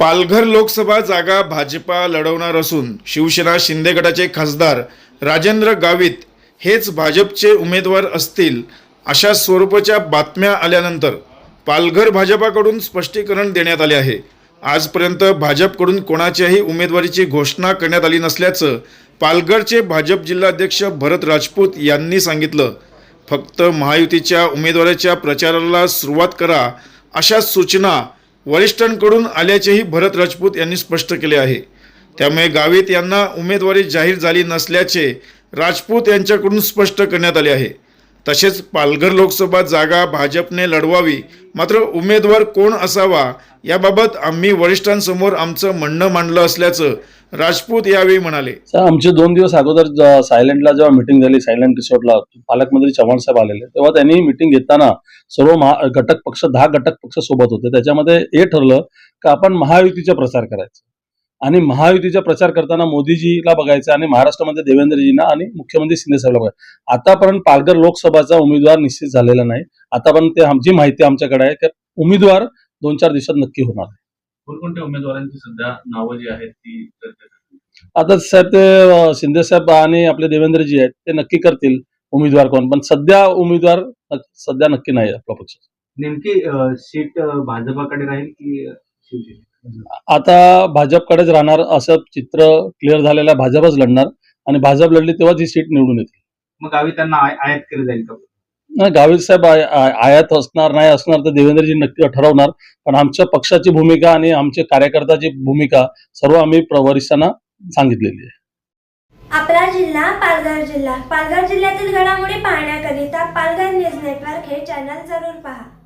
पालघर लोकसभा जागा भाजपा लढवणार असून शिवसेना शिंदे गटाचे खासदार राजेंद्र गावित हेच भाजपचे उमेदवार असतील अशा स्वरूपाच्या बातम्या आल्यानंतर पालघर भाजपाकडून स्पष्टीकरण देण्यात आले आहे. आजपर्यंत भाजपकडून कोणाच्याही उमेदवारीची घोषणा करण्यात आली नसल्याचं पालघरचे भाजप जिल्हाध्यक्ष भरत राजपूत यांनी सांगितलं. फक्त महायुतीच्या उमेदवाराच्या प्रचाराला सुरुवात करा अशा सूचना वरिष्ठांकडून आल्याचेही भरत राजपूत यांनी स्पष्ट केले आहे. त्यामुळे गावित यांना उमेदवारी जाहीर झाली नसल्याचे राजपूत यांच्याकडून स्पष्ट करण्यात आले आहे. तसेच पालघर लोकसभा जागा भाजपने लढवावी. मात्र उमेदवार कोण असावा याबाबत आम्ही वरिष्ठांसमोर आमचं म्हणणं मांडलं असल्याचं राजपूत यावेळी म्हणाले. सर आमचे दोन दिवस अगोदर सायलेंटला जेव्हा मिटिंग झाली सायलेंट रिसॉर्टला पालकमंत्री चव्हाण साहेब आलेले तेव्हा त्यांनी मिटिंग घेताना सर्व महा घटक पक्ष दहा घटक पक्ष सोबत होते. त्याच्यामध्ये हे ठरलं की आपण महायुतीचा प्रसार करायचा. आणि महायुतीचा प्रचार करताना मोदीजीला बघायचं आणि महाराष्ट्रामध्ये देवेंद्रजींना आणि मुख्यमंत्री शिंदे साहेबला बघायचं. आतापर्यंत पालघर लोकसभाचा उमेदवार निश्चित झालेला नाही. आतापर्यंत ते आमची माहिती आमच्याकडे आहे की उमेदवार दोन चार दिवसात नक्की होणार आहे. कोणकोणत्या उमेदवारांची सध्या नावं जी आहेत ती? आता साहेब ते शिंदे साहेब आणि आपले देवेंद्रजी आहेत ते नक्की करतील उमेदवार कोण. पण सध्या उमेदवार सध्या नक्की नाही आपला पक्ष नेमकी सीट भाजपाकडे राहील की शिवसेना आता भाजपकडेच राहणार असं चित्र क्लिअर झालेलं आहे. भाजपच लढणार. आणि भाजप लढली तेव्हाच ही सीट निवडून येते मग गावी त्यांना आय- आयात केलं जाईल का? नाही, गावित साहेब आय- आय- आयात असणार नाही असणार तर देवेंद्रजी नक्की ठरवणार. पण आमच्या पक्षाची भूमिका आणि आमच्या कार्यकर्त्याची भूमिका सर्व आम्ही वरिष्ठांना सांगितलेली आहे. आपला जिल्हा पालघर जिल्हा. पालघर जिल्ह्यातील घडामोडी पाहण्याकरिता पालघर न्यूज नेटवर्क हे चॅनल जरूर पहा.